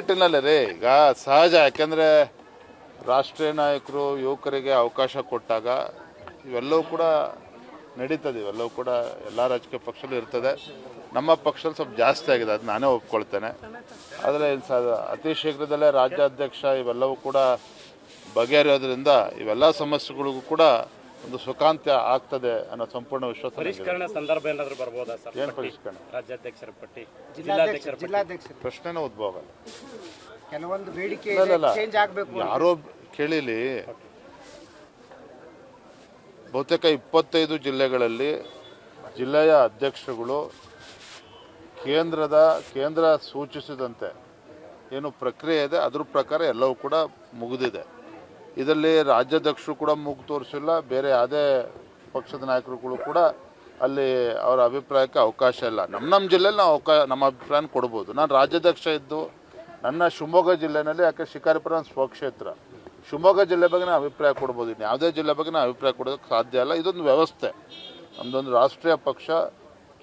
ನಿಟ್ಟಿನಲ್ಲಿ ರೀ. ಈಗ ಸಹಜ, ಯಾಕೆಂದರೆ ರಾಷ್ಟ್ರೀಯ ನಾಯಕರು, ಯುವಕರಿಗೆ ಅವಕಾಶ ಕೊಟ್ಟಾಗ ಇವೆಲ್ಲವೂ ಕೂಡ ನಡೀತದೆ. ಇವೆಲ್ಲವೂ ಕೂಡ ಎಲ್ಲ ರಾಜಕೀಯ ಪಕ್ಷದಲ್ಲೂ ಇರ್ತದೆ. ನಮ್ಮ ಪಕ್ಷದಲ್ಲಿ ಸ್ವಲ್ಪ ಜಾಸ್ತಿ ಆಗಿದೆ, ಅದು ನಾನೇ ಒಪ್ಕೊಳ್ತೇನೆ. ಆದರೆ ಸ ಅತಿ ಶೀಘ್ರದಲ್ಲೇ ರಾಜ್ಯಾಧ್ಯಕ್ಷ ಇವೆಲ್ಲವೂ ಕೂಡ ಬಗೆಹರಿಯೋದ್ರಿಂದ ಇವೆಲ್ಲ ಸಮಸ್ಯೆಗಳಿಗೂ ಕೂಡ ಒಂದು ಸುಖಾಂತ್ಯ ಆಗ್ತದೆ ಅನ್ನೋ ಸಂಪೂರ್ಣ ವಿಶ್ವಾಸ. ಪರಿಷ್ಕರಣೆ ಸಂದರ್ಭ ಏನಾದರೂ ಬರ್ಬೋದಾ ಸರ್? ಏನು ಪರಿಷ್ಕರಣೆ? ರಾಜ್ಯಾಧ್ಯಕ್ಷರ ಪಟ್ಟಿ ಜಿಲ್ಲಾಧ್ಯಕ್ಷರ ಪಟ್ಟಿ. ಜಿಲ್ಲಾಧ್ಯಕ್ಷರು ಪ್ರಶ್ನೆನೇ ಉದ್ಭವ ಆಗಲ್ಲ ಕೆಲವೊಂದು ಬೇಡಿಕೆ. ಚೇಂಜ್ ಆಗಬೇಕು ಯಾರೋ ಕೇಳಿಲಿ. ಬಹುತೇಕ ಇಪ್ಪತ್ತೈದು ಜಿಲ್ಲೆಗಳಲ್ಲಿ ಜಿಲ್ಲೆಯ ಅಧ್ಯಕ್ಷರುಗಳು ಕೇಂದ್ರದ ಕೇಂದ್ರ ಸೂಚಿಸಿದಂತೆ ಏನು ಪ್ರಕ್ರಿಯೆ ಇದೆ ಅದ್ರ ಪ್ರಕಾರ ಎಲ್ಲವೂ ಕೂಡ ಮುಗಿದಿದೆ. ಇದರಲ್ಲಿ ರಾಜ್ಯಾಧ್ಯಕ್ಷರು ಕೂಡ ಮೂಗು ತೋರಿಸಿಲ್ಲ, ಬೇರೆ ಯಾವುದೇ ಪಕ್ಷದ ನಾಯಕರುಗಳು ಕೂಡ ಅಲ್ಲಿ ಅವರ ಅಭಿಪ್ರಾಯಕ್ಕೆ ಅವಕಾಶ ಇಲ್ಲ. ನಮ್ಮ ನಮ್ಮ ಜಿಲ್ಲೆಯಲ್ಲಿ ನಾವು ಅವಕಾ ನಮ್ಮ ಅಭಿಪ್ರಾಯನ ಕೊಡ್ಬೋದು. ನಾನು ರಾಜ್ಯಾಧ್ಯಕ್ಷ ಇದ್ದು, ನನ್ನ ಶಿವಮೊಗ್ಗ ಜಿಲ್ಲೆನಲ್ಲಿ ಯಾಕೆ ಶಿಕಾರಿಪುರ ಸ್ವಕ್ಷೇತ್ರ ಶಿವಮೊಗ್ಗ ಜಿಲ್ಲೆ ಬಗ್ಗೆ ನಾನು ಅಭಿಪ್ರಾಯ ಕೊಡ್ಬೋದು. ಇನ್ನು ಯಾವುದೇ ಜಿಲ್ಲೆ ಬಗ್ಗೆ ನಾನು ಅಭಿಪ್ರಾಯ ಕೊಡೋದಕ್ಕೆ ಸಾಧ್ಯ ಇಲ್ಲ. ಇದೊಂದು ವ್ಯವಸ್ಥೆ. ನಮ್ಮದೊಂದು ರಾಷ್ಟ್ರೀಯ ಪಕ್ಷ,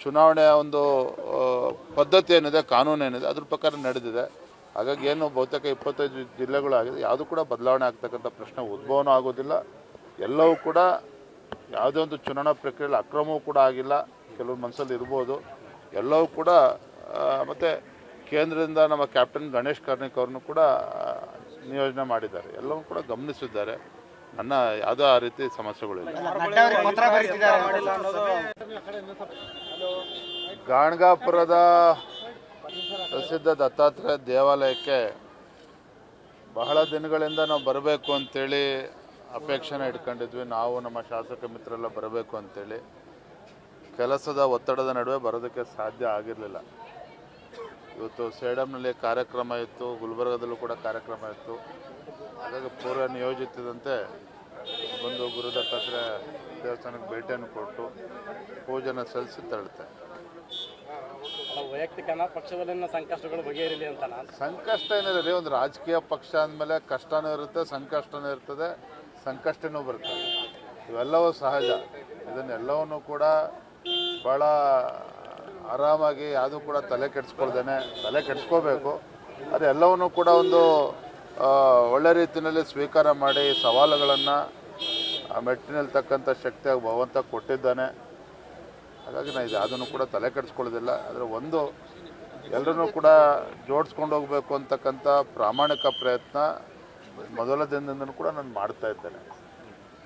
ಚುನಾವಣೆಯ ಒಂದು ಪದ್ಧತಿ ಏನಿದೆ ಕಾನೂನು ಏನಿದೆ ಅದ್ರ ಪ್ರಕಾರ ನಡೆದಿದೆ. ಹಾಗಾಗಿ ಏನು ಬಹುತೇಕ ಇಪ್ಪತ್ತೈದು ಜಿಲ್ಲೆಗಳಾಗಿದೆ ಯಾವುದು ಕೂಡ ಬದಲಾವಣೆ ಆಗ್ತಕ್ಕಂಥ ಪ್ರಶ್ನೆ ಉದ್ಭವನೂ ಆಗೋದಿಲ್ಲ. ಎಲ್ಲವೂ ಕೂಡ ಯಾವುದೇ ಒಂದು ಚುನಾವಣಾ ಪ್ರಕ್ರಿಯೆಯಲ್ಲಿ ಅಕ್ರಮವೂ ಕೂಡ ಆಗಿಲ್ಲ. ಕೆಲವೊಂದು ಮನಸ್ಸಲ್ಲಿ ಇರ್ಬೋದು. ಎಲ್ಲವೂ ಕೂಡ ಮತ್ತು ಕೇಂದ್ರದಿಂದ ನಮ್ಮ ಕ್ಯಾಪ್ಟನ್ ಗಣೇಶ್ ಕಾರ್ಣಿಕ್ ಅವ್ರನ್ನು ಕೂಡ ನಿಯೋಜನೆ ಮಾಡಿದ್ದಾರೆ. ಎಲ್ಲವೂ ಕೂಡ ಗಮನಿಸಿದ್ದಾರೆ. ನನ್ನ ಯಾವುದೇ ಆ ರೀತಿ ಸಮಸ್ಯೆಗಳಿಲ್ಲ. ನಡ್ಡಾ ಪತ್ರ ಬರೀತಿದ್ದಾರೆ. ಗಾಣಗಾಪುರದ ಪ್ರಸಿದ್ಧ ದತ್ತಾತ್ರೇಯ ದೇವಾಲಯಕ್ಕೆ ಬಹಳ ದಿನಗಳಿಂದ ನಾವು ಬರಬೇಕು ಅಂತೇಳಿ ಅಪೇಕ್ಷೆನ ಇಟ್ಕೊಂಡಿದ್ವಿ. ನಾವು ನಮ್ಮ ಶಾಸಕ ಮಿತ್ರರೆಲ್ಲ ಬರಬೇಕು ಅಂತೇಳಿ. ಕೆಲಸದ ಒತ್ತಡದ ನಡುವೆ ಬರೋದಕ್ಕೆ ಸಾಧ್ಯ ಆಗಿರಲಿಲ್ಲ. ಇವತ್ತು ಸೇಡಮ್ನಲ್ಲಿ ಕಾರ್ಯಕ್ರಮ ಇತ್ತು, ಗುಲ್ಬರ್ಗದಲ್ಲೂ ಕೂಡ ಕಾರ್ಯಕ್ರಮ ಇತ್ತು. ಹಾಗಾಗಿ ಪೂರ್ವ ನಿಯೋಜಿತದಂತೆ ಬಂದು ಗುರುದತ್ತಾತ್ರೇಯ ದೇವಸ್ಥಾನಕ್ಕೆ ಭೇಟಿಯನ್ನು ಕೊಟ್ಟು ಪೂಜೆನ ಸಲ್ಲಿಸಿ ತೆರಳುತ್ತೆ ಅಲ್ಲ ವೈಯಕ್ತಿಕನ ಪಕ್ಷದಲ್ಲಿನ ಸಂಕಷ್ಟಗಳು ಬಗೆಹರಿಲಿ ಅಂತ ಸಂಕಷ್ಟ ರೀ ಒಂದು ರಾಜಕೀಯ ಪಕ್ಷ ಅಂದಮೇಲೆ ಕಷ್ಟನೂ ಇರುತ್ತೆ, ಸಂಕಷ್ಟನೂ ಇರ್ತದೆ, ಸಂಕಷ್ಟನೂ ಬರುತ್ತೆ. ಇವೆಲ್ಲವೂ ಸಹಜ. ಇದನ್ನೆಲ್ಲವನ್ನೂ ಕೂಡ ಭಾಳ ಆರಾಮಾಗಿ ಯಾವುದೂ ಕೂಡ ತಲೆ ಕೆಡಿಸ್ಕೊಳ್ದೇನೆ, ತಲೆ ಕೆಡಿಸ್ಕೋಬೇಕು. ಅದೆಲ್ಲವನ್ನೂ ಕೂಡ ಒಂದು ಒಳ್ಳೆ ರೀತಿಯಲ್ಲಿ ಸ್ವೀಕಾರ ಮಾಡಿ ಸವಾಲುಗಳನ್ನು ಆ ಮೆಟ್ಟಿನಲ್ಲಿ ತಕ್ಕಂಥ ಶಕ್ತಿಯಾಗಿ ಭಗವಂತ ಕೊಟ್ಟಿದ್ದಾನೆ. ಹಾಗಾಗಿ ನಾನು ಇದು ಅದನ್ನು ಕೂಡ ತಲೆ ಕೆಡಿಸ್ಕೊಳ್ಳೋದಿಲ್ಲ. ಆದರೆ ಒಂದು ಎಲ್ಲರನ್ನೂ ಕೂಡ ಜೋಡಿಸ್ಕೊಂಡು ಹೋಗಬೇಕು ಅಂತಕ್ಕಂಥ ಪ್ರಾಮಾಣಿಕ ಪ್ರಯತ್ನ ಮೊದಲ ದಿನದಿಂದನೂ ಕೂಡ ನಾನು ಮಾಡ್ತಾ ಇದ್ದೇನೆ.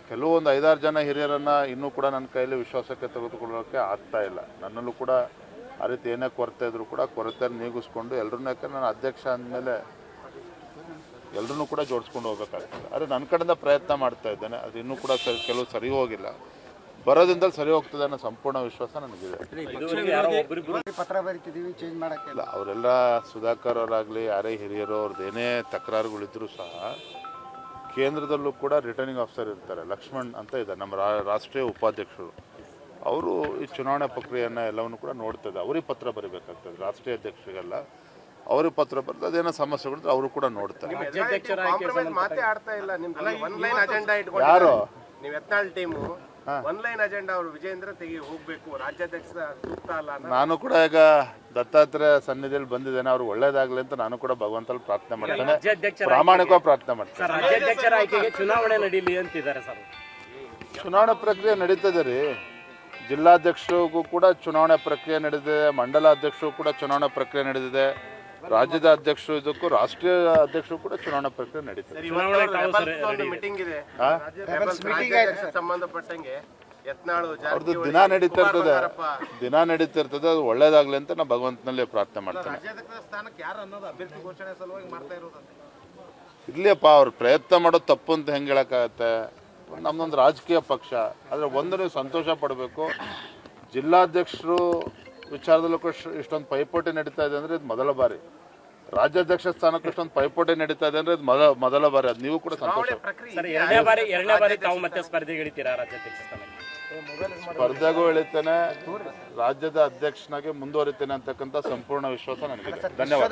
ಕೆಲವೊಂದು ಐದಾರು ಜನ ಹಿರಿಯರನ್ನು ಇನ್ನೂ ಕೂಡ ನನ್ನ ಕೈಯಲ್ಲಿ ವಿಶ್ವಾಸಕ್ಕೆ ತೆಗೆದುಕೊಳ್ಳೋಕ್ಕೆ ಆಗ್ತಾ ಇಲ್ಲ. ನನ್ನಲ್ಲೂ ಕೂಡ ಆ ರೀತಿ ಏನೇ ಕೊರತೆ ಇದ್ದರೂ ಕೂಡ ಕೊರತೆ ನೀಗಿಸ್ಕೊಂಡು ಎಲ್ಲರನ್ನೂ ಯಾಕಂದ್ರೆ ನಾನು ಅಧ್ಯಕ್ಷ ಅಂದಮೇಲೆ ಎಲ್ಲರನ್ನೂ ಕೂಡ ಜೋಡಿಸ್ಕೊಂಡು ಹೋಗ್ಬೇಕಾಗ್ತದೆ. ಆದರೆ ನನ್ನ ಕಡೆಯಿಂದ ಪ್ರಯತ್ನ ಮಾಡ್ತಾ ಇದ್ದೇನೆ. ಅದು ಇನ್ನೂ ಕೂಡ ಸರಿ, ಕೆಲವು ಸರಿ ಹೋಗಿಲ್ಲ. ಬರೋದ್ರಿಂದಲೂ ಸರಿ ಹೋಗ್ತದೆ ಅನ್ನೋ ಸಂಪೂರ್ಣ ವಿಶ್ವಾಸ ನನಗಿದೆ. ಪತ್ರ ಬರಿತಿದ್ದೀವಿ ಚೇಂಜ್ ಮಾಡಕ್ಕೆ ಇಲ್ಲ ಅವರೆಲ್ಲ ಸುಧಾಕರ್ ಅವರಾಗಲಿ ಯಾರೇ ಹಿರಿಯರು ಅವ್ರದ್ದು ಏನೇ ತಕರಾರುಗಳಿದ್ರೂ ಸಹ ಕೇಂದ್ರದಲ್ಲೂ ಕೂಡ ರಿಟರ್ನಿಂಗ್ ಆಫೀಸರ್ ಇರ್ತಾರೆ ಲಕ್ಷ್ಮಣ್ ಅಂತ ಇದ್ದಾರೆ ನಮ್ಮ ರಾ- ರಾಷ್ಟ್ರೀಯ ಉಪಾಧ್ಯಕ್ಷರು. ಅವರು ಈ ಚುನಾವಣಾ ಪ್ರಕ್ರಿಯೆಯನ್ನು ಎಲ್ಲವನ್ನು ಕೂಡ ನೋಡ್ತದೆ ಅವ್ರಿಗೆ ಪತ್ರ ಬರೀಬೇಕಾಗ್ತದೆ ರಾಷ್ಟ್ರೀಯ ಅಧ್ಯಕ್ಷರಿಗೆಲ್ಲ. ಅವ್ರಿಗೆ ಪತ್ರ ಬರ್ತದೆ ಅದೇನೋ ಸಮಸ್ಯೆಗಳಿದ್ರೆ ಅವರು ಕೂಡ ನೋಡ್ತಾರೆ. ಯಾರು? ನೀವು ಟೀಮು. ಒನ್ ಲೈನ್ ಅಜೆಂಡಾ ಅವರು ವಿಜೇಂದ್ರ ತೆಗಿ ಹೋಗ್ಬೇಕು. ರಾಜ್ಯಾಧ್ಯಕ್ಷ ಸೂಕ್ತ ಅಲ್ಲ ನಾನು ಕೂಡ ಈಗ ದತ್ತಾತ್ರೇಯ ಸನ್ನಿಧಿಯಲ್ಲಿ ಬಂದಿದ್ದೇನೆ. ಅವ್ರು ಒಳ್ಳೇದಾಗ್ಲಿ ಅಂತ ನಾನು ಕೂಡ ಭಗವಂತಲ್ಲಿ ಪ್ರಾರ್ಥನೆ ಮಾಡ್ತೇನೆ. ಪ್ರಾಮಾಣಿಕವಾಗಿ ಪ್ರಾರ್ಥನೆ ಮಾಡ್ತೇನೆ. ರಾಜ್ಯಾಧ್ಯಕ್ಷರ ಆಯ್ಕೆಗೆ ಚುನಾವಣೆ ನಡೀಲಿ ಅಂತಿದ್ದಾರೆ ಸರ್. ಚುನಾವಣೆ ಪ್ರಕ್ರಿಯೆ ನಡೀತದೆ ರೀ. ಜಿಲ್ಲಾಧ್ಯಕ್ಷರಿಗೂ ಕೂಡ ಚುನಾವಣೆ ಪ್ರಕ್ರಿಯೆ ನಡೆದಿದೆ ಮಂಡಲಾಧ್ಯಕ್ಷರು ಕೂಡ ಚುನಾವಣೆ ಪ್ರಕ್ರಿಯೆ ನಡೆದಿದೆ ರಾಜ್ಯದ ಅಧ್ಯಕ್ಷರು ಇದಕ್ಕೂ ರಾಷ್ಟ್ರೀಯ ಅಧ್ಯಕ್ಷರು ಕೂಡ ಚುನಾವಣಾ ಪ್ರಕ್ರಿಯೆ ನಡೀತದೆ. ಮೀಟಿಂಗ್ ಇದೆ. ಸಂಬಂಧಪಟ್ಟಂಗೆ ಅವ್ರದ್ದು ದಿನ ನಡೀತಾ ಇರ್ತದೆ ದಿನ ನಡೀತಾ ಇರ್ತದೆ ಅದು ಒಳ್ಳೇದಾಗ್ಲಿ ಅಂತ ನಾ ಭಗವಂತನಲ್ಲಿ ಪ್ರಾರ್ಥನೆ ಮಾಡ್ತೇನೆ. ರಾಜ್ಯಾಧ್ಯಕ್ಷ ಸ್ಥಾನಕ್ಕೆ ಯಾರು ಅನ್ನೋದು ಅಭ್ಯರ್ಥಿ ಘೋಷಣೆ ಸಲುವಾಗಿ ಮಾಡ್ತಾ ಇರೋದಂತೆ. ಇರ್ಲಿಯಪ್ಪ ಅವ್ರು ಪ್ರಯತ್ನ ಮಾಡೋದು ತಪ್ಪು ಅಂತ ಹೆಂಗೆ ಹೇಳಕ್ಕಾಗತ್ತೆ? ನಮ್ದೊಂದು ರಾಜಕೀಯ ಪಕ್ಷ ಆದರೆ ಒಂದು ನೀವು ಸಂತೋಷ ಪಡಬೇಕು. ಜಿಲ್ಲಾಧ್ಯಕ್ಷರು ವಿಚಾರದಲ್ಲೂ ಕೂಡ ಇಷ್ಟೊಂದು ಪೈಪೋಟಿ ನಡೀತಾ ಇದೆ ಅಂದರೆ ಇದು ಮೊದಲ ಬಾರಿ. ರಾಜ್ಯಾಧ್ಯಕ್ಷ ಸ್ಥಾನಕ್ಕೆ ಇಷ್ಟೊಂದು ಪೈಪೋಟಿ ನಡೀತಾ ಇದೆ ಅಂದ್ರೆ ಇದು ಮೊದಲ ಮೊದಲ ಬಾರಿ. ಅದು ನೀವು ಕೂಡ ಸಂತೋಷ. ಸರ್ ಎರಡನೇ ಬಾರಿ ಎರಡನೇ ಬಾರಿ ತಾವು ಮತ್ತೆ ಸ್ಪರ್ಧೆಗಿಳಿತೀರಾ ರಾಜ್ಯಾಧ್ಯಕ್ಷ ಸ್ಥಾನಕ್ಕೆ? ಸ್ಪರ್ಧೆಗೂ ಎಳಿತೇನೆ ರಾಜ್ಯದ ಅಧ್ಯಕ್ಷನಾಗಿ ಮುಂದುವರಿತೇನೆ ಅಂತಕ್ಕಂಥ ಸಂಪೂರ್ಣ ವಿಶ್ವಾಸ ನನಗಿದೆ. ಧನ್ಯವಾದ.